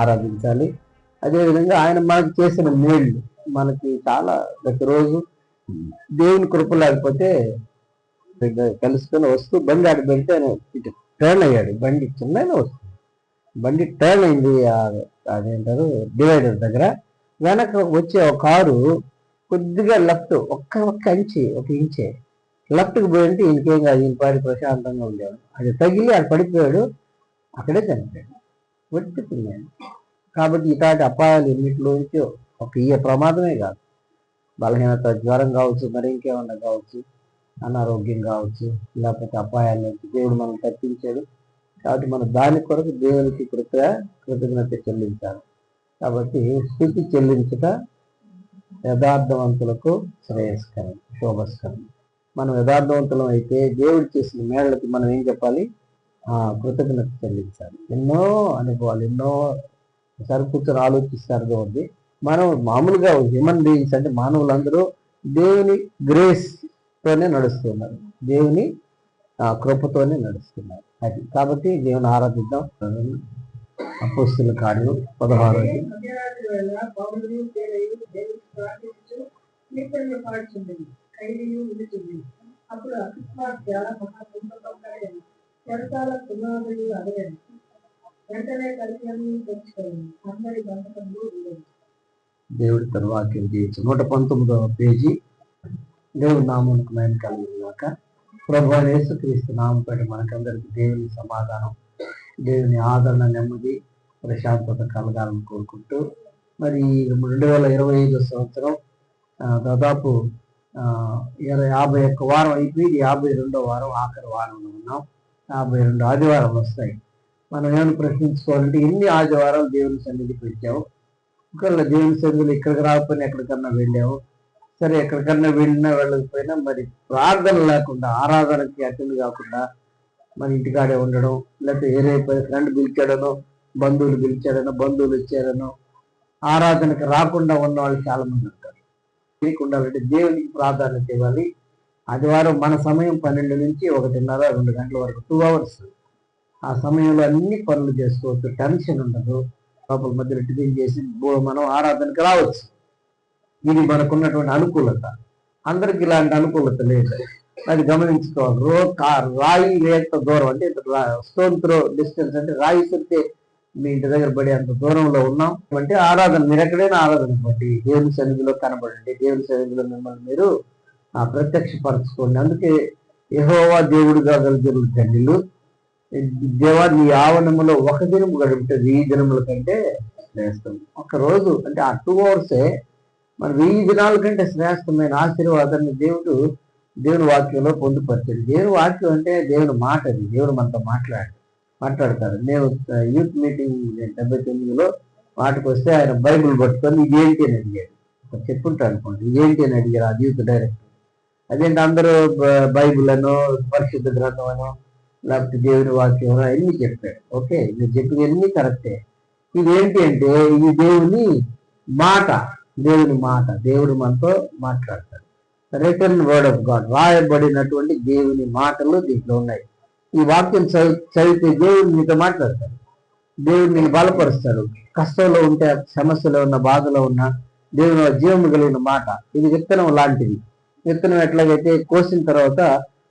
ఆరాధించాలి. అదేవిధంగా ఆయన మనకు చేసిన మేళ్ళు మనకి చాలా ప్రతిరోజు దేవుని కృప లేకపోతే కలుసుకొని వస్తూ బండి ఆడ పెడితే ఆయన ఇటు టర్న్ అయ్యాడు. బండి చిన్న వస్తుంది. బండి టర్న్ అయింది. అదేంటారు? డివైడర్ దగ్గర. వెనక వచ్చే ఒక కారు కొద్దిగా లెఫ్ట్ ఒక్క ఒక్క ఇంచి ఒక ఇంచే. లెఫ్ట్కి పోయింటే ఇంకేం కాదు ఈయన పాడి ప్రశాంతంగా ఉండేవాడు. అది తగిలి ఆడు పడిపోయాడు. అక్కడే చనిపోయాడు. ఒట్టుకున్నాడు కాబట్టి ఇలాంటి అపాయాలు ఎన్నిటిలోంచి ఒక ఈ ప్రమాదమే కాదు. బలహీనత జ్వరం కావచ్చు మరి ఇంకేమన్నా కావచ్చు అనారోగ్యం కావచ్చు లేకపోతే అపాయాల నుంచి దేవుడు మనం తప్పించాడు. కాబట్టి మనం దాని కొరకు దేవునికి కృత కృతజ్ఞత చెల్లించాలి. కాబట్టి స్థితి చెల్లించట యథార్థవంతులకు శ్రేయస్కరం శోభస్కరం. మనం యథార్థవంతులం అయితే దేవుడు చేసిన మేళ్ళకి మనం ఏం చెప్పాలి? కృతజ్ఞత చెల్లించాలి. ఎన్నో అనుభవాలు ఎన్నో ఒకసారి కూర్చొని ఆలోచిస్తారు ఉంది మనం మామూలుగా హ్యూమన్ బీయింగ్స్ అంటే మానవులందరూ దేవుని గ్రేస్ తోనే నడుస్తున్నారు. దేవుని కృపతోనే నడుస్తున్నారు. అది కాబట్టి దేవుని ఆరాధిద్దాం. అపోస్తుల కార్యం పదహారు మధ్యరాత్రి చెరసాల పునాదులు అడగండి వెంటనే కలిసి తెచ్చుకోండి అందరి బంధకంలో దేవుడి తర్వాత నూట పంతొమ్మిదవ పేజీ. దేవుడి నామమునకు మేము కలిగినాక ప్రభు అయిన యేసుక్రీస్తు నామపేట మనకందరికి దేవుని సమాధానం దేవుని ఆదరణ నెమ్మది ప్రశాంతత కలగాలని కోరుకుంటూ మరి రెండు వేల ఇరవై ఐదో సంవత్సరం దాదాపు ఇరవై యాభై ఒక్క వారం అయిపోయి యాభై రెండో వారం ఆఖరి వారంలో ఉన్నాం. యాభై రెండు ఆదివారాలు వస్తాయి. మనం ఏమైనా ప్రశ్నించుకోవాలంటే ఎన్ని ఆదివారాలు దేవుని సన్నిధికి వచ్చావు? ఒకవేళ దేవుని సన్నిధిలో ఇక్కడికి రాకపోయినా ఎక్కడికన్నా వెళ్ళావు? సరే ఎక్కడికన్నా వెళ్ళినా వెళ్ళకపోయినా మరి ప్రార్థన లేకుండా ఆరాధనకి అటెండ్ కాకుండా మన ఇంటికాడే ఉండడం లేకపోతే వేరే ఫ్రెండ్ పిలిచాడనో బంధువులు పిలిచాడనో బంధువులు వచ్చారనో ఆరాధనకి రాకుండా ఉన్న వాళ్ళు చాలా మంది ఉంటారు. దీనికి ఉండాలంటే దేవునికి ప్రాధాన్యత ఇవ్వాలి. ఆదివారం మన సమయం పన్నెండు నుంచి ఒకటిన్నర రెండు గంటల వరకు టూ అవర్స్ ఆ సమయంలో అన్ని పనులు చేసుకోవచ్చు టెన్షన్ ఉండదు. లోపల మధ్యలో టిఫిన్ చేసి మనం ఆరాధనకి రావచ్చు. ఇది మనకున్నటువంటి అనుకూలత. అందరికి ఇలాంటి అనుకూలత లేదు. అది గమనించుకోవాలి. రో కా- రాయి వేత దూరం? అంటే స్టోన్ త్రో డిస్టెన్స్ అంటే రాయి చెప్తే మీ ఇంటి దగ్గర పడే అంత దూరంలో ఉన్నాం అంటే ఆరాధన మీరు ఎక్కడైనా ఆరాధన బట్టి దేవుని సన్నిధిలో కనబడండి. దేవుని సన్నిధిలో మిమ్మల్ని మీరు ప్రత్యక్షపరచుకోండి. అందుకే యహోవా దేవుడిగా కలిగిన ధన్యులు దేవా నీ ఆవరణములో ఒక దినం గడుపుతుంది వెయ్యి దినముల కంటే శ్రేష్టం. ఒక రోజు అంటే ఆ టూ అవర్సే మన వెయ్యి దినాల కంటే శ్రేష్టమైన ఆశీర్వాదాన్ని దేవుడు దేవుని వాక్యంలో పొందుపరిచాడు. దేవుని వాక్యం అంటే దేవుని మాట అది. దేవుడు మనతో మాట్లాడు మాట్లాడతారు నేను యూత్ మీటింగ్ డెబ్బై తొమ్మిదిలో వాటికి వస్తే ఆయన బైబిల్ పట్టుకొని ఇదేంటి అని అడిగాడు. ఒక అనుకోండి. ఇదేంటి అని అడిగారు ఆ యూత్ డైరెక్టర్. అదేంటి అందరూ బ- బైబిల్ పరిశుద్ధ గ్రంథం లేకపోతే దేవుని వాక్యం అన్ని చెప్పాడు ఓకే ఇది చెప్పినవన్నీ కరెక్టే. ఇదేంటి అంటే ఇది దేవుని మాట దేవుని మాట దేవుడు మనతో మాట్లాడతాడు. రిటర్న్ వర్డ్ ఆఫ్ గాడ్ రాయబడినటువంటి దేవుని మాటలు దీంట్లో ఉన్నాయి. ఈ వాక్యం చదివితే దేవుడు మీతో మాట్లాడతాడు. దేవుడు నేను బలపరుస్తాడు. కష్టంలో ఉంటే సమస్యలో ఉన్న బాధలో ఉన్న దేవుని జీవము కలిగిన మాట. ఇది విత్తనం లాంటిది. విత్తనం ఎట్లాగైతే కోసిన తర్వాత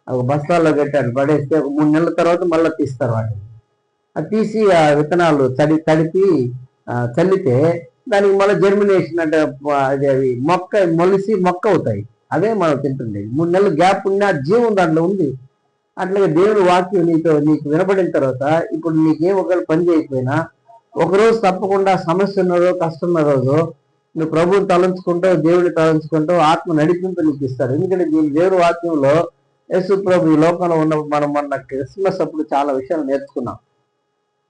ఒక బస్తాల్లో పెట్టాడు పడేస్తే ఒక మూడు నెలల తర్వాత మళ్ళీ తీస్తారు వాటిని. అది తీసి ఆ విత్తనాలు తడి తడిపి చల్లితే దానికి మళ్ళీ జర్మినేషన్ అంటే అది అవి మొక్క మొలిసి మొక్క అవుతాయి. అదే మనం తింటుండేది. మూడు నెలలు గ్యాప్ ఉన్న జీవం దాంట్లో ఉంది. అట్లాగే దేవుడు వాక్యం నీతో నీకు వినపడిన తర్వాత ఇప్పుడు నీకేం ఒకవేళ పని చేయకపోయినా ఒకరోజు తప్పకుండా సమస్య ఉన్న రోజు కష్టం ఉన్న రోజు నువ్వు ప్రభువుని తలంచుకుంటావు దేవుడిని తలంచుకుంటావు ఆత్మ నడిపింపు నీకు ఇస్తాడు ఎందుకంటే దీని దేవుడు వాక్యంలో యేసు ప్రభు ఈ లోకంలో ఉన్న మనం మొన్న క్రిస్మస్ అప్పుడు చాలా విషయాలు నేర్చుకున్నాం.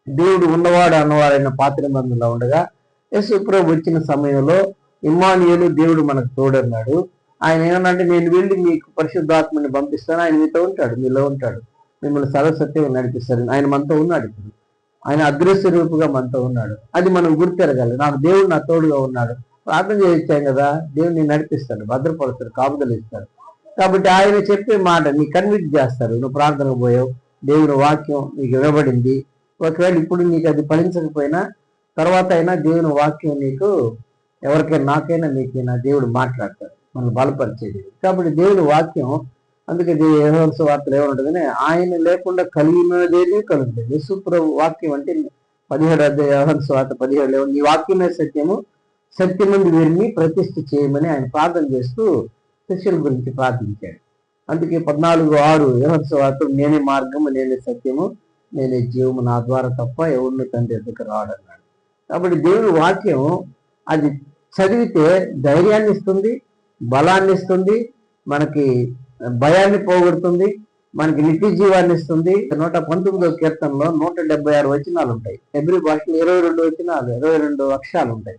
దేవుడు ఉన్నవాడు అన్నవాడైన పాత్ర మందులో ఉండగా యేసు ప్రభు వచ్చిన సమయంలో ఇమ్మానియులు దేవుడు మనకు తోడన్నాడు. ఆయన ఏమన్నంటే నేను వెళ్ళి మీకు పరిశుద్ధాత్మని పంపిస్తాను. ఆయన మీతో ఉంటాడు మీలో ఉంటాడు. మిమ్మల్ని సర్వసత్యం నడిపిస్తాడు. ఆయన మనతో ఉన్నాడు ఇప్పుడు. ఆయన అదృశ్య రూపుగా మనతో ఉన్నాడు. అది మనం గుర్తెరగాలి. నాకు దేవుడు నా తోడుగా ఉన్నాడు. ప్రార్థన చేయించాం కదా దేవుడు నేను నడిపిస్తాడు భద్రపరుస్తాడు కాపుదలు ఇస్తాడు కాబట్టి ఆయన చెప్పే మాట నీ కన్విక్ట్ చేస్తారు నువ్వు ప్రార్థనకు పోయావు దేవుని వాక్యం నీకు ఇవ్వబడింది ఒకవేళ ఇప్పుడు నీకు అది ఫలించకపోయినా తర్వాత అయినా దేవుని వాక్యం నీకు ఎవరికైనా నాకైనా నీకైనా దేవుడు మాట్లాడతాడు మనం బలపరిచేది. కాబట్టి దేవుని వాక్యం అందుకే యహోన్స్ వార్తలు ఏమంటుందని ఆయన లేకుండా కలిగినదేది కలుగుతుంది యేసుప్రభు వాక్యం అంటే పదిహేడు అధ్యాయ వ్యవహార వార్త పదిహేడు నీ వాక్యమే సత్యము సత్యమంది వీరిని ప్రతిష్ఠ చేయమని ఆయన ప్రార్థన చేస్తూ శిష్యుల గురించి ప్రార్థించాడు. అందుకే పద్నాలుగు ఆరు వ్యవహార నేనే మార్గము నేనే సత్యము నేనే జీవము నా ద్వారా తప్ప ఎవరిని తండ్రి ఎదుకు రాడన్నాడు. కాబట్టి దేవుని వాక్యం అది చదివితే ధైర్యాన్ని ఇస్తుంది బలాన్ని ఇస్తుంది మనకి భయాన్ని పోగొడుతుంది మనకి నిత్య జీవాన్ని ఇస్తుంది. నూట పంతొమ్మిదో కీర్తనలో నూట డెబ్బై ఆరు వచనాలు ఉంటాయి. ఎబ్రి భాషలో ఇరవై రెండు వచనాలు ఇరవై రెండు అక్షరాలు ఉంటాయి.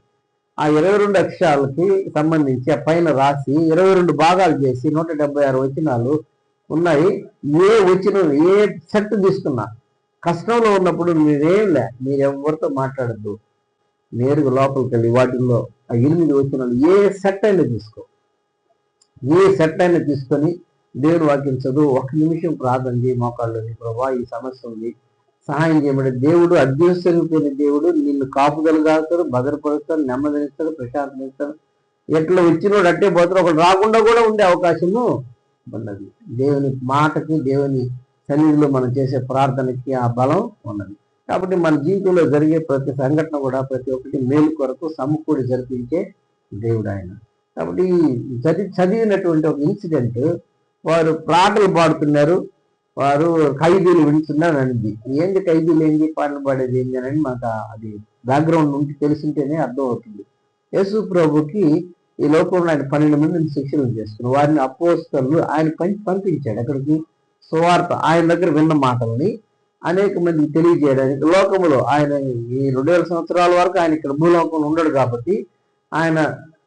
ఆ ఇరవై రెండు అక్షరాలకి సంబంధించి ఆ పైన రాసి ఇరవై రెండు భాగాలు చేసి నూట డెబ్బై ఆరు వచనాలు ఉన్నాయి. ఏ వచనం ఏ సెట్ తీసుకున్నా కష్టంలో ఉన్నప్పుడు మీరేం లే మీరెవరితో మాట్లాడద్దు. నేరుగా లోపలికి వెళ్ళి వాటిల్లో ఆ ఎనిమిది వచనాలు ఏ సెట్ అయినా తీసుకో. ఏ సెట్ అయినా తీసుకొని దేవుడు వాక్యం చదువు. ఒక నిమిషం ప్రార్థన చేయి మోకాళ్ళు ప్రభా ఈ సమస్య ఉంది. సహాయం చేయబడి దేవుడు అధ్యక్షిపోయిన దేవుడు నిన్ను కాపుదలుగాస్తాడు భద్రపరుస్తాడు నెమ్మదినిస్తాడు ప్రశాంతనిస్తాడు. ఎట్లా వచ్చినోడు అట్టే పోతాడు. ఒకడు రాకుండా కూడా ఉండే అవకాశము ఉన్నది. దేవుని మాటకి దేవుని సన్నిధిలో మనం చేసే ప్రార్థనకి ఆ బలం ఉన్నది. కాబట్టి మన జీవితంలో జరిగే ప్రతి సంఘటన కూడా ప్రతి ఒక్కటి మేలు కొరకు సమకూడి జరిపించే దేవుడు ఆయన. కాబట్టి చదివి చదివినటువంటి ఒక ఇన్సిడెంట్ వారు పాటలు పాడుతున్నారు. వారు ఖైదీలు వింటున్నారు అనింది ఏంది ఖైదీలు ఏంది పాటలు పాడేది ఏంది అని మాకు అది బ్యాక్గ్రౌండ్ నుండి తెలిసింటేనే అర్థం అవుతుంది యేసు ప్రభుకి ఈ లోకంలో ఆయన పన్నెండు మందిని శిక్షణ చేస్తున్నారు. వారిని అపోస్తలు ఆయన పంచి పంపించాడు. అక్కడికి సువార్త ఆయన దగ్గర విన్న మాటల్ని అనేక మందికి తెలియజేయడానికి లోకంలో ఆయన ఈ రెండు వేల సంవత్సరాల వరకు ఆయన ఇక్కడ భూలోకంలో ఉండడు కాబట్టి ఆయన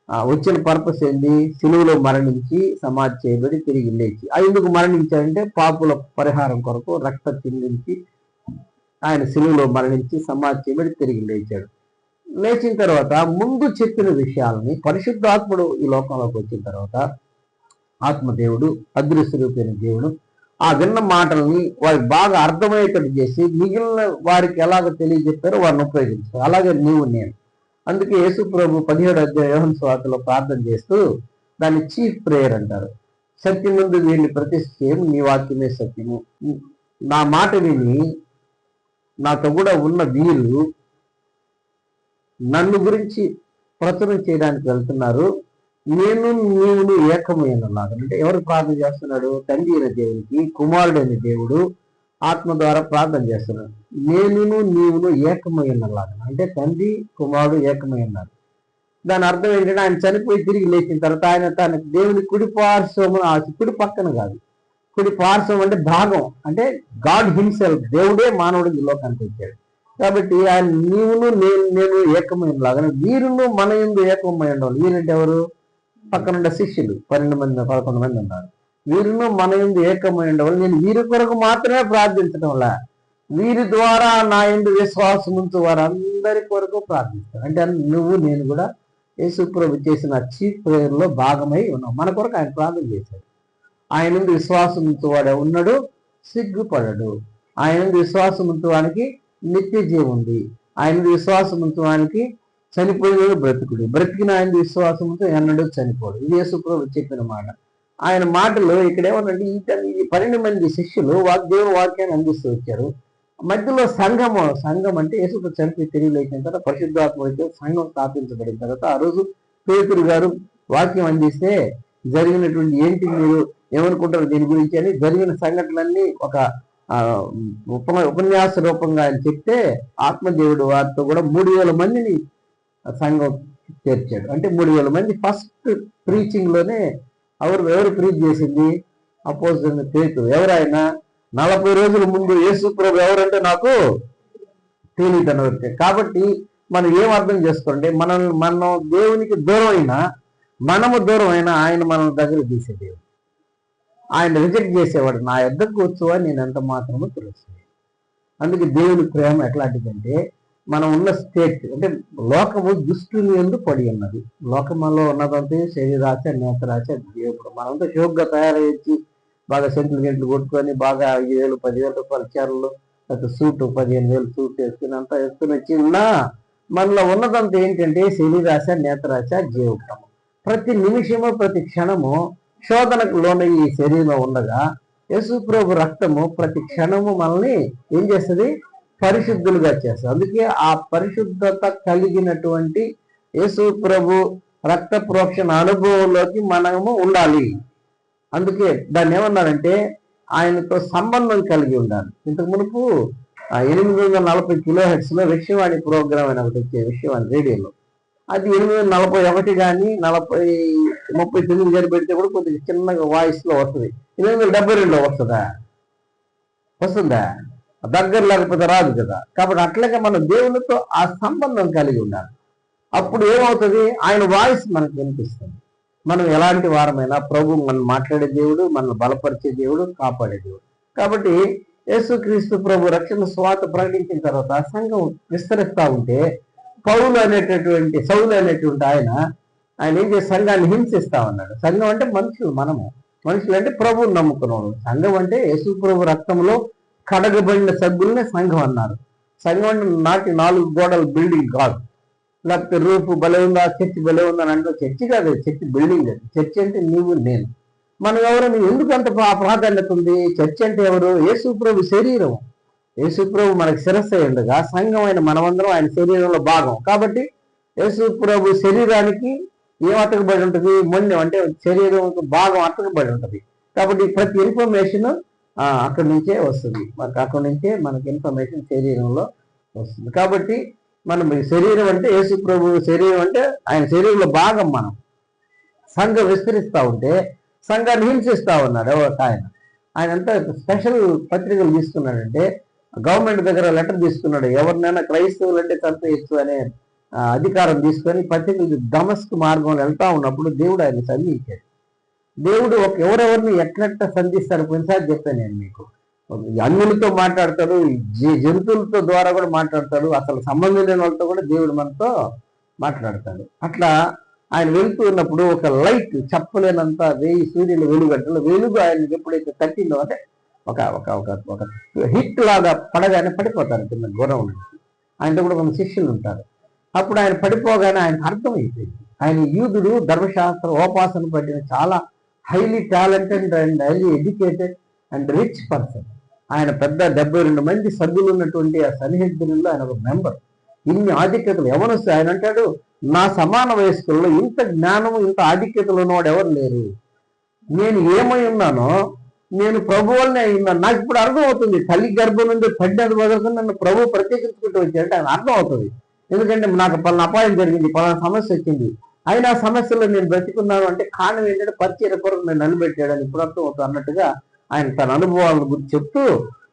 వచ్చిన పర్పస్ ఏంది? సిలువలో మరణించి సమాధి చేయబడి తిరిగి లేచి. ఆ ఎందుకు మరణించాడంటే పాపుల పరిహారం కొరకు రక్త చిందించి ఆయన సిలువలో మరణించి సమాధి చేయబడి తిరిగి లేచాడు. లేచిన తర్వాత ముందు చెప్పిన విషయాలని పరిశుద్ధాత్ముడు ఈ లోకంలోకి వచ్చిన తర్వాత ఆత్మదేవుడు అదృశ్యరూపైన దేవుడు ఆ విన్న మాటల్ని వారికి బాగా అర్థమయ్యేటట్టు చేసి మిగిలిన వారికి ఎలాగ తెలియజెప్పారో వారిని ఉపయోగించారు. అలాగే నీవు నేను. అందుకే యేసు ప్రభు పదిహేడు అధ్యాయం స్వాతలో ప్రార్థన చేస్తూ దాన్ని చీఫ్ ప్రేయర్ అంటారు. సత్యం ముందు వీళ్ళు ప్రతిష్ఠ నీ వాక్యమే సత్యము. నా మాట విని నాతో కూడా ఉన్న వీరు నన్ను గురించి ప్రచురం చేయడానికి వెళ్తున్నారు. నేను నీవును ఏకమైనలాగా అంటే ఎవరు ప్రార్థన చేస్తున్నాడు? తండ్రి అయిన దేవునికి కుమారుడైన దేవుడు ఆత్మ ద్వారా ప్రార్థన చేస్తున్నాడు. నేనును నీవును ఏకమైనలాగా అంటే తండ్రి కుమారుడు ఏకమై ఉన్నారు దాని అర్థం ఏంటంటే ఆయన చనిపోయి తిరిగి లేచిన తర్వాత ఆయన తన దేవుని కుడి పార్శ్వము ఆ కుడి పక్కన కాదు. కుడి పార్శ్వం అంటే భాగం. అంటే గాడ్ హిమ్సెల్ఫ్ దేవుడే మానవుడికి లోకానికి వచ్చాడు. కాబట్టి ఆయన నీవును నేను నేను ఏకమైన లాగా వీరును మన ఎందు ఏకమై ఉండాలి వీరంటే ఎవరు? పక్కనుండే శిష్యులు. పన్నెండు మంది పదకొండు మంది ఉన్నారు. వీరును మన ఎందు ఏకమై ఉండవాలి. నేను వీరి కొరకు మాత్రమే ప్రార్థించడం వల్ల వీరి ద్వారా నా ఎందు విశ్వాసం ఉంచు వారందరి కొరకు ప్రార్థిస్తాను. అంటే నువ్వు నేను కూడా యేసుప్రభు చేసిన చీఫ్ ప్రేయర్లో భాగమై ఉన్నాం. మన కొరకు ఆయన ప్రార్థన చేశాడు. ఆయన నుండి విశ్వాసం ఉంచువాడే ఉన్నాడు సిగ్గుపడడు. ఆయన నుండి విశ్వాసం ఉంచువానికి నిత్య జీవం ఉంది. ఆయన నుండి విశ్వాసం ఉంచువానికి చనిపోయిన బ్రతుకుడు. బ్రతికిన ఆయన విశ్వాసంతో ఎన్నడూ చనిపోడు. ఇది యేసుప్రభు చెప్పిన మాట. ఆయన మాటలు ఇక్కడ ఏమన్నంటే ఈ ఈ పన్నెండు మంది శిష్యులు వాక్ దేవుని వాక్యాన్ని అందిస్తూ వచ్చారు. మధ్యలో సంఘము సంఘం అంటే యేసుకు చనిపోయి తిరిగి తర్వాత పరిశుద్ధాత్మ అయితే సంఘం స్థాపించబడిన తర్వాత ఆ రోజు పేతురు గారు వాక్యం అందిస్తే జరిగినటువంటి ఏంటి మీరు ఏమనుకుంటారు దీని గురించి అని జరిగిన సంఘటనలన్నీ ఒక ఉప ఉపన్యాస రూపంగా ఆయన చెప్తే ఆత్మదేవుడు వారితో కూడా మూడు వేల మందిని సంఘం చేర్చాడు. అంటే మూడు వేల మంది ఫస్ట్ ప్రీచింగ్లోనే ఎవరు ఎవరు ప్రీతి చేసింది అపోజిట్ పేతురు ఎవరైనా నలభై రోజుల ముందు యేసు ప్రభు ఎవరంటే నాకు తెలియదు అన్నది కాబట్టి మనం ఏం అర్థం చేసుకోండి మనం మనం దేవునికి దూరం అయినా మనము దూరం అయినా ఆయన మనం దగ్గర తీసే దేవుడు ఆయన రిజెక్ట్ చేసేవాడు నా యొద్దకు కూర్చోవా నేను ఎంత మాత్రమో తెలుస్తుంది అందుకే దేవుని ప్రేమ ఎట్లాంటిదంటే మనం ఉన్న స్టేట్ అంటే లోకము దుష్టుని ఎందు పడి ఉన్నది. లోకములో ఉన్నదంటే శరీరాశ నేత్రాశ దేవుడు. మనంతా షోక్గా తయారయ్యి బాగా సెంట్లు గెంట్లు కొట్టుకొని బాగా ఐదు వేలు పదివేల రూపాయల చీరలు లేకపోతే సూట్ పదిహేను వేలు సూట్ వేసుకుని అంతా వేసుకుని వచ్చినా మనలో ఉన్నదంతా ఏంటంటే శరీరాశ నేత్రాశ జీవకము ప్రతి నిమిషము ప్రతి క్షణము శోధనకు లోన ఈ శరీరంలో ఉండగా యేసు ప్రభు రక్తము ప్రతి క్షణము మనల్ని ఏం చేస్తుంది? పరిశుద్ధులుగా చేస్తారు. అందుకే ఆ పరిశుద్ధత కలిగినటువంటి యేసు ప్రభు రక్త ప్రోక్షణ అనుభవంలోకి మనము ఉండాలి. అందుకే దాన్ని ఏమన్నారంటే ఆయనతో సంబంధం కలిగి ఉండాలి. ఇంతకు మునుపు ఆ ఎనిమిది వందల నలభై కిలో విషయవాణి ప్రోగ్రామ్ అని ఒకటి వచ్చే విషయవాణి రేడియోలో. అది ఎనిమిది వందల నలభై ఒకటి కానీ నలభై ముప్పై తొమ్మిది గారి పెడితే కూడా కొద్దిగా చిన్నగా వాయిస్లో వస్తుంది. ఎనిమిది వందల డెబ్బై రెండులో వస్తుందా? వస్తుందా? దగ్గర లేకపోతే రాదు కదా. కాబట్టి అట్లాగే మనం దేవునితో ఆ సంబంధం కలిగి ఉండాలి. అప్పుడు ఏమవుతుంది? ఆయన వాయిస్ మనకు వినిపిస్తుంది. మనం ఎలాంటి వారమైనా ప్రభు మనం మాట్లాడే దేవుడు మనం బలపరిచే దేవుడు కాపాడే దేవుడు. కాబట్టి యేసుక్రీస్తు ప్రభు రక్షణ స్వాత ప్రకటించిన తర్వాత సంఘం విస్తరిస్తా ఉంటే పౌలు అనేటటువంటి సౌలు అనేటువంటి ఆయన ఆయన ఏం చేసి సంఘాన్ని హింసిస్తా ఉన్నాడు. సంఘం అంటే మనుషులు మనము. మనుషులు అంటే ప్రభువుని నమ్ముకున్నాడు సంఘం అంటే యేసు ప్రభు రక్తంలో కడగబడిన సభ్యులనే సంఘం అన్నారు. సంఘం అంటే నాటి నాలుగు గోడల బిల్డింగ్ కాదు. లేకపోతే రూపు భలే ఉందా చర్చి భలే ఉందా అని అంటే చర్చి కాదు చర్చి బిల్డింగ్ అది. చర్చి అంటే నీవు నేను. మనం ఎవరు ఎందుకు అంత ప్రాధాన్యత ఉంది? చర్చి అంటే ఎవరు? యేసుప్రభు శరీరం. యేసుప్రభు మనకు మనకి శిరస్సు ఉండగా సంఘం అయిన మనమందరం ఆయన శరీరంలో భాగం. కాబట్టి యేసుప్రభు శరీరానికి ఏం అతకబడి ఉంటుంది? మొండెం అంటే శరీరం భాగం అతకబడి ఉంటుంది. కాబట్టి ప్రతి ఇన్ఫర్మేషన్ అక్కడి నుంచే వస్తుంది. మనకు అక్కడి నుంచే మనకి ఇన్ఫర్మేషన్ శరీరంలో వస్తుంది. కాబట్టి మనం శరీరం అంటే యేసు ప్రభు శరీరం అంటే ఆయన శరీరంలో భాగం మనం. సంఘం విస్తరిస్తూ ఉంటే సంఘాన్ని హింసిస్తూ ఉన్నాడు ఒక ఆయన. ఆయన అంతా స్పెషల్ పత్రికలు తీసుకున్నాడంటే గవర్నమెంట్ దగ్గర లెటర్ తీసుకున్నాడు ఎవరినైనా క్రైస్తవులు అంటే చంపేయచ్చు అనే అధికారం తీసుకొని పత్రికలు దమస్క్ మార్గంలో వెళ్తా ఉన్నప్పుడు దేవుడు ఆయన సంధించాడు. దేవుడు ఒక ఎవరెవరిని ఎట్లెట్ట సంధిస్తాడు కొన్నిసారి చెప్పాను నేను మీకు. అన్నులతో మాట్లాడతాడు జీ- జంతువులతో ద్వారా కూడా మాట్లాడతాడు అసలు సంబంధం లేని వాళ్ళతో కూడా దేవుడు మనతో మాట్లాడతాడు. అట్లా ఆయన వెళుతూ ఉన్నప్పుడు ఒక లైట్ చెప్పలేనంత వెయ్యి సూర్యుల వెలుగంటలో వెలుగు ఆయన ఎప్పుడైతే తట్టిందో అంటే ఒక ఒక ఒక ఒక హిట్ లాగా పడగానే పడిపోతారు కింద గుర్రం నుంచి. ఆయనతో కూడా కొన్ని శిష్యులు ఉంటారు. అప్పుడు ఆయన పడిపోగానే ఆయన అర్థమైపోయింది. ఆయన యూదుడు ధర్మశాస్త్ర ఉపాసన పట్టిన చాలా highly talented and highly educated and rich person. ఆయన పెద్ద డెబ్బై రెండు మంది సభ్యులు ఉన్నటువంటి ఆ సన్నిహితులలో ఆయన ఒక మెంబర్. ఇన్ని ఆధిక్యతలు ఎవరొస్తే ఆయన అంటాడు నా సమాన వయస్కుల్లో ఇంత జ్ఞానము ఇంత ఆధిక్యతలు ఉన్నవాడు ఎవరు లేరు. నేను ఏమై ఉన్నానో నేను ప్రభు వల్లనే ఉన్నాను. నాకు ఇప్పుడు అర్థం అవుతుంది తల్లి గర్భం నుండి పడ్డది వదలకు నన్ను ప్రభు ప్రత్యేకించుకుంటూ వచ్చాడంటే ఆయన అర్థం అవుతుంది. ఎందుకంటే నాకు పలానా అపాయం జరిగింది పలానా సమస్య వచ్చింది. ఆయన ఆ సమస్యలో నేను బ్రతికున్నాను అంటే కారణం ఏంటంటే పరిచయ కొరకు నేను నిలబెట్టాడని ఇప్పుడు అర్థం అవుతుంది అన్నట్టుగా ఆయన తన అనుభవాలను గురించి చెప్తూ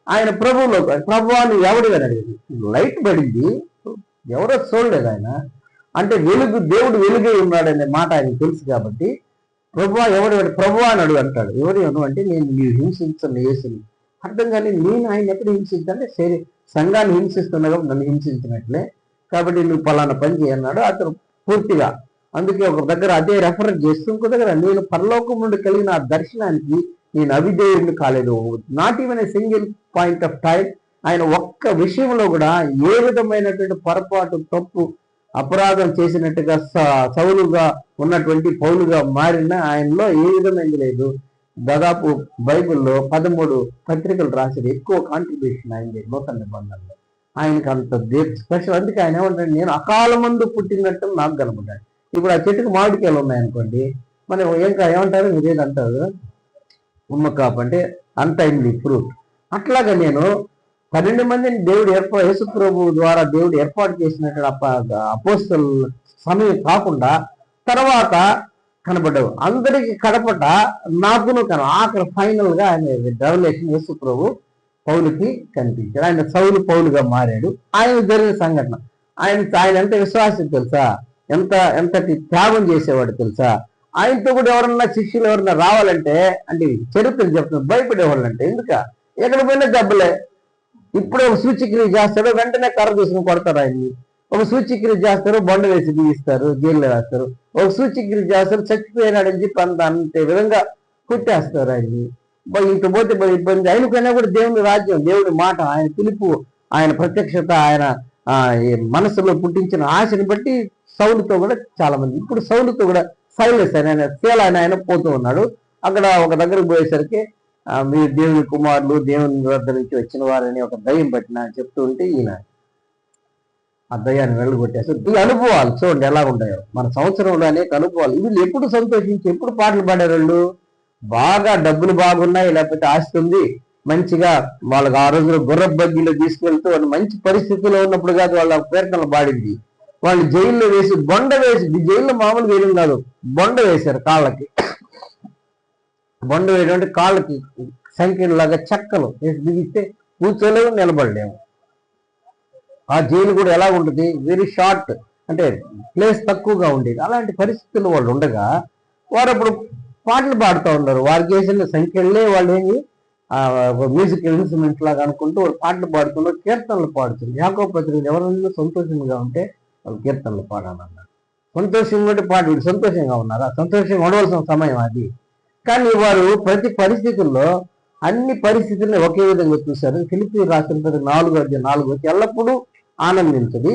ఆయన ప్రభువులో ప్రభువాన్ని ఎవడు అడిగింది లైట్ పడింది. ఎవరో చూడలేదు ఆయన. అంటే వెలుగు దేవుడు వెలుగే ఉన్నాడనే మాట ఆయనకు తెలుసు కాబట్టి ప్రభు ఎవడు ప్రభు అని అడుగు అంటాడు. ఎవరు ఎవరు అంటే నేను నీవు హింసించను యేసుని. అర్థం కానీ నేను ఆయన ఎప్పుడు హింసించాలంటే సరే సంఘాన్ని హింసిస్తున్నా నన్ను హింసించినట్లే. కాబట్టి నువ్వు పలానా పని చేయన్నాడు. అతను పూర్తిగా అందుకే ఒక దగ్గర అదే రెఫర్ చేస్తూ ఇంకో దగ్గర నేను పరలోకం నుండి కలిగిన ఆ దర్శనానికి నేను అవిధేయుడిని కాలేదు. Not even a single point of time ఆయన ఒక్క విషయంలో కూడా ఏ విధమైనటువంటి పొరపాటు తప్పు అపరాధం చేసినట్టుగా స- సౌలుగా ఉన్నటువంటి పౌలుగా మారిన ఆయనలో ఏ విధమైంది లేదు. దాదాపు బైబిల్లో పదమూడు పత్రికలు రాసిన ఎక్కువ కాంట్రిబ్యూషన్ అయింది నూతన నిబంధనలో. ఆయనకి అంత స్పెషల్ అందుకే ఆయన ఏమంటాడు నేను అకాల మందు పుట్టినట్టు నాకు కనబడ్డాడు. ఇప్పుడు ఆ చెట్టుకు మామిడికాయలు ఉన్నాయనుకోండి మనం ఏం ఏమంటారు? మీరేది అంటారు. ఉమ్మకాపు అంటే అన్టైమ్లీ ఫ్రూట్ అట్లాగా నేను పన్నెండు మందిని దేవుడు ఏర్పా యేసుప్రభు ద్వారా దేవుడు ఏర్పాటు చేసినటువంటి అపోస్తల్ సమయం కాకుండా తర్వాత కనబడ్డావు అందరికి కడపట నాకును కన ఆఖరి ఫైనల్గా ఆయన రెవల్యూషన్ యేసుప్రభు పౌలుకి కనిపించాడు. ఆయన సౌలు పౌలుగా మారాడు. ఆయన జరిగిన సంఘటన. ఆయన ఆయన అంటే విశ్వాసం తెలుసా? ఎంత ఎంతటి త్యాగం చేసేవాడు తెలుసా? ఆయనతో కూడా ఎవరన్నా శిష్యులు ఎవరన్నా రావాలంటే అంటే చరిత్ర చెప్తున్నారు భయపడేవాళ్ళంటే ఎందుక? ఎక్కడ పోయినా దెబ్బలే ఇప్పుడు ఒక సూచిక్రియ చేస్తాడు వెంటనే కర్ర తీసుకుని కొడతారు ఆయన్ని. ఒక సూచిక్రియ చేస్తారు బొండ వేసి తీస్తారు జైల్లో వేస్తారు. ఒక సూచిక్రియ చేస్తారు చచ్చిపోయినాడని చెప్పి అంత అంతే విధంగా కుట్టేస్తారు ఆయన్ని. ఇంత ఇంక పోతే ఇబ్బంది. ఆయనకైనా కూడా దేవుని రాజ్యం దేవుడి మాట ఆయన పిలుపు ఆయన ప్రత్యక్షత ఆయన ఆ మనసులో పుట్టించిన ఆశని బట్టి సౌండ్తో కూడా చాలా మంది ఇప్పుడు సౌండ్తో కూడా సైలెస్ అని ఆయన ఫెయిల్ అని ఆయన పోతూ ఉన్నాడు. అక్కడ ఒక దగ్గరకు పోయేసరికి మీరు దేవుని కుమారులు దేవుని వద్ద నుంచి వచ్చిన వారని ఒక దయ్యం పట్టిన అని చెప్తూ ఉంటే ఈయన ఆ దయ్యాన్ని వెళ్ళగొట్టేసి ఈ అనుభవాలు చూడండి ఎలా ఉంటాయో. మన సంవత్సరంలో అనేక అనుభవాలు. వీళ్ళు ఎప్పుడు సంతోషించి ఎప్పుడు పాటలు పాడారు వాళ్ళు? బాగా డబ్బులు బాగున్నాయి లేకపోతే ఆస్తి ఉంది. మంచిగా వాళ్ళకి ఆ రోజులో గుర్ర బగ్గీలో తీసుకెళ్తూ మంచి పరిస్థితిలో ఉన్నప్పుడు కాదు వాళ్ళ పేర్కలు పాడింది వాళ్ళు జైల్లో వేసి బొండ వేసి జైల్లో మామూలు వేయడం కాదు. బొండ వేశారు కాళ్ళకి. బొండ వేయడం అంటే కాళ్ళకి సంఖ్యలాగా చెక్కలు వేసి బిగిస్తే కూర్చోలేము నిలబడలేము. ఆ జైలు కూడా ఎలా ఉంటుంది? వెరీ షార్ట్ అంటే ప్లేస్ తక్కువగా ఉండేది. అలాంటి పరిస్థితులు వాళ్ళు ఉండగా వారు అప్పుడు పాటలు పాడుతూ ఉన్నారు. వారికి వేసిన సంఖ్యలే వాళ్ళు ఏమి మ్యూజిక్ ఇన్స్ట్రుమెంట్ లాగా అనుకుంటూ వాళ్ళు పాటలు పాడుతున్నారు కీర్తనలు పాడుతున్నారు. యాకో పత్రికలు ఎవరైనా సంతోషంగా ఉంటే వాళ్ళు కీర్తనలు పాడాలన్నారు సంతోషంగా ఉంటే పాట సంతోషంగా ఉన్నారా? సంతోషంగా ఉండవలసిన సమయం అది. కానీ వారు ప్రతి పరిస్థితుల్లో అన్ని పరిస్థితుల్ని ఒకే విధంగా చూశారు. ఫిలిపి రాసిన పత్రిక నాలుగు అధ్యయ నాలుగు వచ్చి ఎల్లప్పుడూ ఆనందించది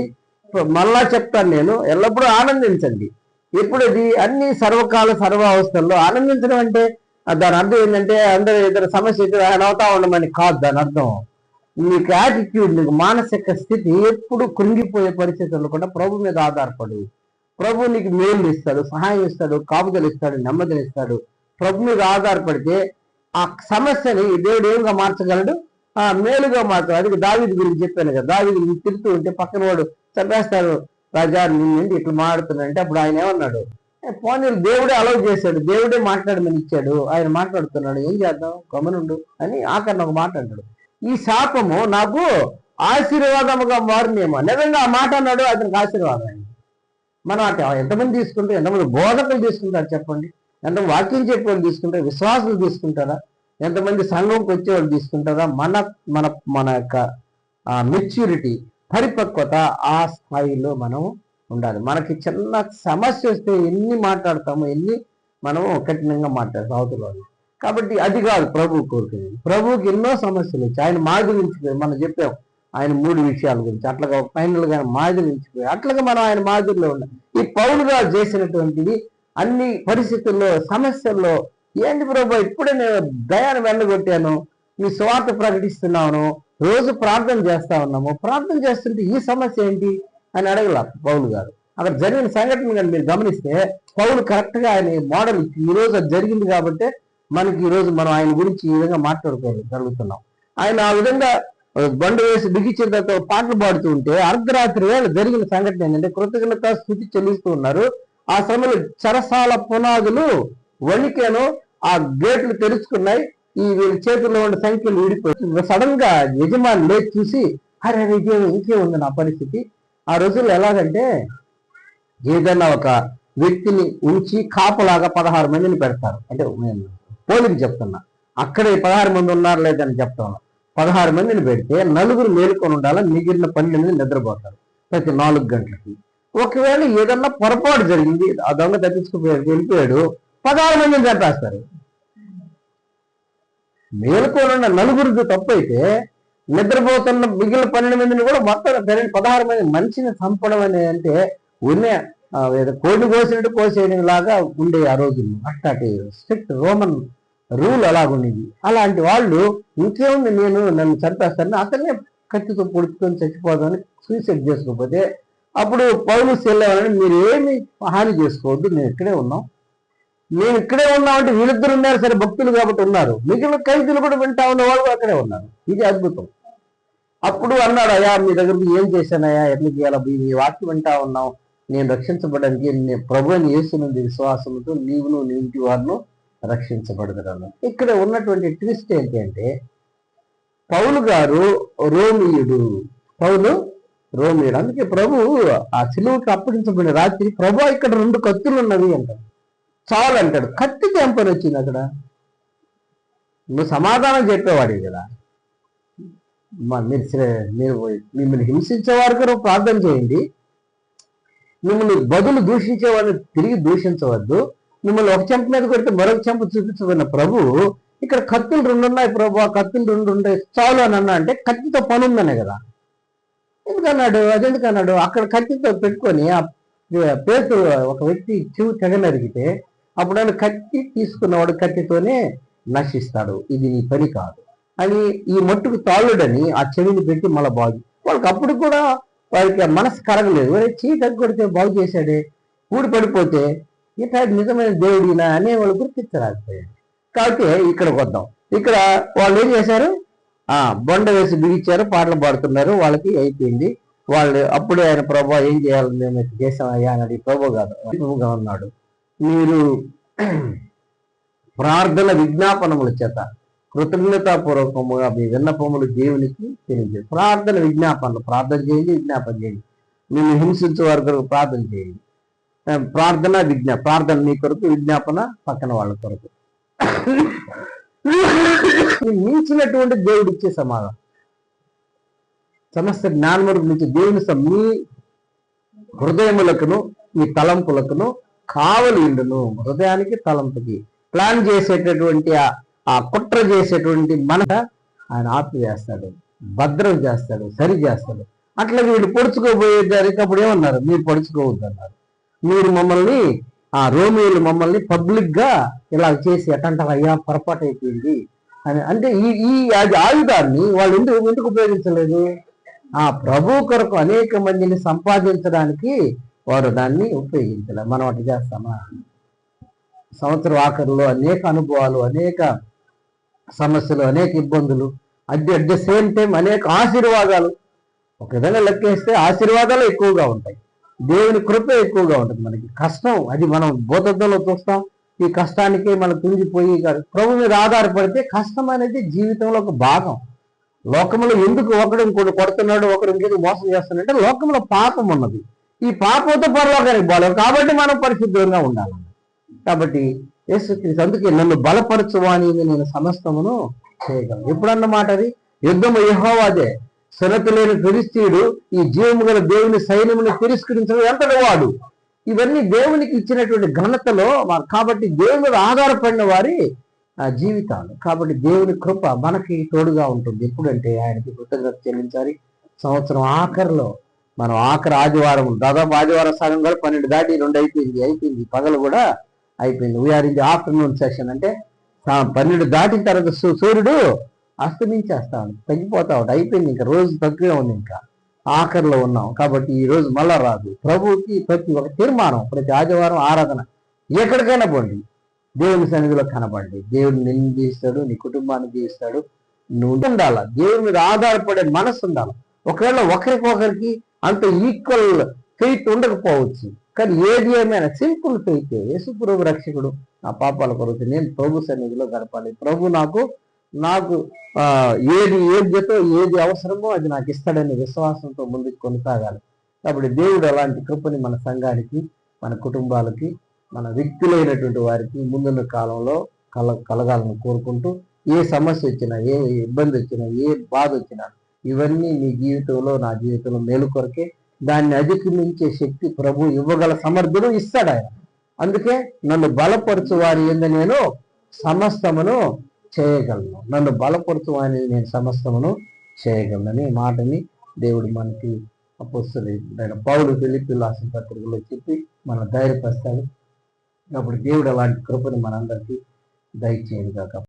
మళ్ళా చెప్తాను నేను ఎల్లప్పుడూ ఆనందించండి. ఇప్పుడు అన్ని సర్వకాల సర్వ అవస్థల్లో ఆనందించడం అంటే దాని అర్థం ఏంటంటే అందరూ ఇద్దరు సమస్య అయితే అవుతా ఉండమని కాదు దాని అర్థం. నీకు యాటిట్యూడ్ నీకు మానసిక స్థితి ఎప్పుడు కృంగిపోయే పరిస్థితుల్లో కూడా ప్రభు మీద ఆధారపడు. ప్రభు నీకు మేలు ఇస్తాడు సహాయం ఇస్తాడు కాపుదలు ఇస్తాడు నెమ్మదిని ఇస్తాడు. ప్రభు మీద ఆధారపడితే ఆ సమస్యని దేవుడు ఏమిగా మార్చగలడు? ఆ మేలుగా మార్చగలడు. అది దావిది గురించి చెప్పాను కదా దావిది తిరుగుతూ ఉంటే పక్కన వాడు చంపేస్తాడు రాజా నిన్ను ఇట్లా మాట్లాడుతున్నాడంటే అప్పుడు ఆయన ఏమన్నాడు? పోనీ దేవుడే అలౌ చేశాడు దేవుడే మాట్లాడమని ఇచ్చాడు ఆయన మాట్లాడుతున్నాడు ఏం చేద్దాం? గమనుండు అని ఆఖరిని ఒక మాట అంటాడు. ఈ శాపము నాకు ఆశీర్వాదముగా మారినేమో నిజంగా ఆ మాట అన్నాడు అతనికి ఆశీర్వాదం. మనం అటు ఎంతమంది తీసుకుంటే ఎంతమంది బోధకులు తీసుకుంటారు చెప్పండి. ఎంత వాక్యం చెప్పేవాళ్ళు తీసుకుంటారు విశ్వాసులు తీసుకుంటారా ఎంతమంది సంఘంకి వచ్చేవాళ్ళు తీసుకుంటారా మన మన మన యొక్క మెచ్యూరిటీ పరిపక్వత ఆ స్థాయిలో మనం ఉండాలి. మనకి చిన్న సమస్య వస్తే ఎన్ని మాట్లాడతామో ఎన్ని మనము కఠినంగా మాట్లాడతాం అవతల వాళ్ళు. కాబట్టి అది కాదు ప్రభు కోరుకునేది. ప్రభువుకి ఎన్నో సమస్యలు వచ్చి ఆయన మాదిరించిపోయి మనం చెప్పాం ఆయన మూడు విషయాల గురించి. అట్లాగా ఫైనల్గా మాదిరించిపోయి అట్లాగా మనం ఆయన మాదిరిలో ఉన్నాం ఈ పౌలు గారు చేసినటువంటిది అన్ని పరిస్థితుల్లో సమస్యల్లో ఏంటి ప్రభు ఇప్పుడే నేను దయాన్ని వెళ్ళగొట్టాను మీ స్వార్థ ప్రకటిస్తున్నాను రోజు ప్రార్థన చేస్తా ఉన్నాము. ప్రార్థన చేస్తుంటే ఈ సమస్య ఏంటి అని అడగల పౌలు గారు. అక్కడ జరిగిన సంఘటన కానీ మీరు గమనిస్తే పౌలు కరెక్ట్గా ఆయన మోడల్ ఈ రోజు అది జరిగింది కాబట్టి మనకి ఈరోజు మనం ఆయన గురించి ఈ విధంగా మాట్లాడుకోగలుగుతున్నాం ఆయన ఆ విధంగా ఆ, బండి వేసి బిగించిన తర్వాత పాటలు పాడుతూ ఉంటే అర్ధరాత్రి వేళ జరిగిన సంఘటన ఏంటంటే కృతజ్ఞత స్థుతి చెల్లిస్తూ ఉన్నారు. ఆ సమయంలో చరసాల పునాదులు వణికేను ఆ గేట్లు తెరుచుకున్నాయి. ఈ వీళ్ళ చేతుల్లో ఉన్న సంఖ్యలు విడిపోయి సడన్గా యజమాని లేచి చూసి అరే అరే ఇంకే ఉంది నా పరిస్థితి? ఆ రోజుల్లో ఎలాగంటే ఏదైనా ఒక వ్యక్తిని ఉంచి కాపలాగా పదహారు మందిని పెడతారు. అంటే నేను పోలికి చెప్తున్నా. అక్కడే పదహారు మంది ఉన్నారు లేదని చెప్తాను పదహారు మందిని పెడితే నలుగురు మేలుకొని ఉండాలి మిగిలిన పన్నెండు నిద్రపోతారు ప్రతి నాలుగు గంటలకి. ఒకవేళ ఏదన్నా పొరపాటు జరిగింది ఆ దొంగ తప్పించుకుపోయాడు వెళ్ళిపోయాడు పదహారు మందిని చంపేస్తారు. మేలుకొని ఉన్న నలుగురికి తప్పైతే నిద్రపోతున్న మిగిలిన పన్నెండు మందిని కూడా మొత్తం పన్నెండు పదహారు మంది మనిషిని చంపడం అనేది అంటే ఉన్న ఏదో కోడిని కోసినట్టు కోసేయడం లాగా ఉండే ఆ రోజుల్లో అట్లాంటి స్ట్రిక్ట్ రోమన్ రూల్ అలాగుండేది. అలాంటి వాళ్ళు ఇంకేముంది నేను నన్ను చంపేస్తాను అతనే కత్తితో పొడుచుకొని చచ్చిపోదామని సూసైడ్ చేసుకోకపోతే అప్పుడు పౌలు వెళ్ళేవాళ్ళని మీరు ఏమి హాని చేసుకోవద్దు నేను ఇక్కడే ఉన్నాం. మేము ఇక్కడే ఉన్నామంటే వీళ్ళిద్దరు ఉన్నారు సరే భక్తులు కాబట్టి ఉన్నారు. మిగిలిన ఖైదీలు కూడా వింటా ఉన్న వాళ్ళు అక్కడే ఉన్నారు. ఇది అద్భుతం. అప్పుడు అన్నాడు అయ్యా మీ దగ్గర ఏం చేశానయ్యా? ఎట్లా చేయాలా మీ వాక్యం వింటా ఉన్నాం నేను రక్షించబడడానికి నేను ప్రభు అని చేస్తున్నది విశ్వాసంతో నీవును నీ ఇంటి వారిను రక్షించబడతాను ఇక్కడ ఉన్నటువంటి ట్విస్ట్ ఏంటంటే పౌలు గారు రోమియుడు. పౌలు రోమియుడు. అందుకే ప్రభు ఆ సిలువుకి అప్పగించబడిన రాత్రి ప్రభు ఇక్కడ రెండు కత్తులు ఉన్నవి అంటాడు. చాలు అంటాడు. కత్తి ఏం వచ్చింది అక్కడ. నువ్వు సమాధానం చెప్పేవాడివి కదా. మీరు మీరు మిమ్మల్ని హింసించే వారికి ప్రార్థన చేయండి. మిమ్మల్ని బదులు దూషించే వాళ్ళని తిరిగి దూషించవద్దు. మిమ్మల్ని ఒక చెంప మీద కొడితే మరొక చెంప చూపించబడిన ప్రభు ఇక్కడ కత్తులు రెండు ఉన్నాయి ప్రభు ఆ కత్తులు రెండు ఉంటాయి చాలు అని అన్నా అంటే కత్తితో పని ఉందనే కదా. ఎందుకన్నాడు? అది ఎందుకన్నాడు అక్కడ కత్తితో పెట్టుకొని ఆ పేరు ఒక వ్యక్తి చెవు తెగలరిగితే అప్పుడు ఆయన కత్తి తీసుకున్నవాడు కత్తితోనే నశిస్తాడు. ఇది నీ పని కాదు. అని ఈ మట్టుకు తాళుడని ఆ చెవిని పెట్టి మళ్ళీ బాగు. వాళ్ళకి అప్పుడు కూడా వారికి మనసు కరగలేదు. ఒరే చీ తగ్గొడితే బాగు చేశాడే. ఊడి పడిపోతే ఇట్లాంటి నిజమైన దేవుడినా అనే వాళ్ళు గుర్తించరాకపోయాడు కాబట్టి ఇక్కడికి వద్దాం. ఇక్కడ వాళ్ళు ఏం చేశారు? ఆ బొండ వేసి బిగించారు పాటలు పాడుతున్నారు వాళ్ళకి అయిపోయింది. వాళ్ళు అప్పుడే ఆయన ప్రభు ఏం చేయాలి? మేము చేసామయ్యా అయ్యా అని ప్రభు కాదు ప్రభుగా ఉన్నాడు. మీరు ప్రార్థన విజ్ఞాపనముల చేత కృతజ్ఞతాపూర్వకముగా మీ విన్నపములు దేవునికి తెలియజేయండి. ప్రార్థన విజ్ఞాపనలు ప్రార్థన చేయండి విజ్ఞాపన చేయండి. మేము హింసించే వారి కొరకు ప్రార్థన చేయండి. ప్రార్థన విజ్ఞా ప్రార్థన మీ కొరకు విజ్ఞాపన పక్కన వాళ్ళ కొరకు. మించినటువంటి దేవుడు ఇచ్చే సమాధానం. సమస్త జ్ఞానములకు నుంచి దేవుని మీ హృదయములకును మీ తలంపులకును కావలి ఉండును. హృదయానికి తలంపుకి. ప్లాన్ చేసేటటువంటి ఆ- కుట్ర చేసేటువంటి మన ఆయన ఆపు చేస్తాడు. భద్రం చేస్తాడు. సరి చేస్తాడు. అట్లా వీళ్ళు పొడుచుకోబోయేదానికి అప్పుడు ఏమన్నారు? మీరు పొడుచుకోవద్దు అన్నారు. మీరు మమ్మల్ని ఆ రోమియోలు మమ్మల్ని పబ్లిక్గా ఇలా చేసి ఎట్టంటారు అయ్యా పొరపాటు అయిపోయింది అని. అంటే ఈ ఈ ఆయుధాన్ని వాళ్ళు ఎందుకు ఎందుకు ఉపయోగించలేదు? ఆ ప్రభు కొరకు అనేక మందిని సంపాదించడానికి వారు దాన్ని ఉపయోగించలేదు మనం అటు చేస్తామా? సంవత్సరం ఆఖరిలో అనేక అనుభవాలు అనేక సమస్యలు అనేక ఇబ్బందులు at at the same time అనేక ఆశీర్వాదాలు. ఒక విధంగా లెక్కేస్తే ఆశీర్వాదాలు ఎక్కువగా ఉంటాయి. దేవుని కృప ఎక్కువగా ఉంటుంది మనకి. కష్టం అది మనం భూతత్వంలో చూస్తాం. ఈ కష్టానికి మనం తుంగిపోయి ప్రభు మీద ఆధారపడితే కష్టం అనేది జీవితంలో ఒక భాగం. లోకంలో ఎందుకు ఒకడు ఇంకోటి కొడుతున్నాడు ఒకడు ఇంకొక మోసం చేస్తున్నాడు అంటే లోకంలో పాపం ఉన్నది. ఈ పాపంతో పరలోకానికి బాలేదు కాబట్టి మనం పరిశుద్ధంగా ఉండాలి. కాబట్టి యేసుక్రీస్తు అందుకే నన్ను బలపరచువాని నేను సమస్తమును చేయగలను. ఎప్పుడన్న మాట అది? యుద్ధము అదే సురత లేని ఫిలిస్తీయుడు ఈ జీవము గల దేవుని సైన్యముని తిరస్కరించడం ఎంతటి వాడు? ఇవన్నీ దేవునికి ఇచ్చినటువంటి ఘనతలో కాబట్టి దేవుని మీద ఆధారపడిన వారి ఆ, జీవితాలు. కాబట్టి దేవుని కృప మనకి తోడుగా ఉంటుంది. ఎప్పుడంటే ఆయనకి కృతజ్ఞత చెల్లించాలి. సంవత్సరం ఆఖరిలో మనం ఆఖరి ఆదివారం దాదాపు ఆదివారం సగం కూడా పన్నెండు దాటి రెండు అయిపోయింది. అయిపోయింది. పగలు కూడా అయిపోయింది. We're in the afternoon session అంటే పన్నెండు దాటిన తర్వాత సూ- సూర్యుడు అస్తమించేస్తా ఉంది తగ్గిపోతా ఉంటాడు అయిపోయింది ఇంకా. రోజు తక్కువే ఉంది ఇంకా. ఆఖరిలో ఉన్నాం. కాబట్టి ఈ రోజు మళ్ళా రాదు. ప్రభువుకి ప్రతి ఒక తీర్మానం ప్రతి ఆదివారం ఆరాధన ఎక్కడికైనా పోండి. దేవుని సన్నిధిలో కనపడండి. దేవుడు నిన్ను దీస్తాడు నీ కుటుంబాన్ని దీస్తాడు నువ్వు ఉండాల? దేవుని మీద ఆధారపడే మనసు ఉండాలి? ఒకవేళ ఒకరికొకరికి అంత ఈక్వల్ ఫెయిత్ ఉండకపోవచ్చు. కానీ ఏది ఏమైనా సింపుల్ ఫెయిత్ యేసు ప్రభు రక్షకుడు నా పాపాల కొరకు నేను ప్రభు సన్నిధిలో గడపాలి ప్రభు నాకు నాకు ఏది ఏది చెప్పో ఏది అవసరమో అది నాకు ఇస్తాడనే విశ్వాసంతో ముందుకు కొనసాగాలి. కాబట్టి దేవుడు అలాంటి కృపని మన సంఘానికి మన కుటుంబాలకి మన వ్యక్తులైనటువంటి వారికి ముందున్న కాలంలో కల కలగాలని కోరుకుంటూ ఏ సమస్య వచ్చినా ఏ ఇబ్బంది వచ్చినా ఏ బాధ వచ్చినా ఇవన్నీ నీ జీవితంలో నా జీవితంలో మేలు కొరకే దాన్ని అధిగమించే శక్తి ప్రభు ఇవ్వగల సమర్థుడు ఇస్తాడు ఆయన. అందుకే నన్ను బలపరచు వారి ఏంద నేను సమస్తమును చేయగలను. నన్ను బలపడుతూ అని నేను సమస్తమును చేయగలనని మాటని దేవుడు మనకి అపోస్తులైన పౌరుడు ఫిలిపి లాసిన పత్రికలో చెప్పి మనం ధైర్యపరుస్తాడు. అప్పుడు దేవుడు అలాంటి కృపని మనందరికీ దయచేయను కాక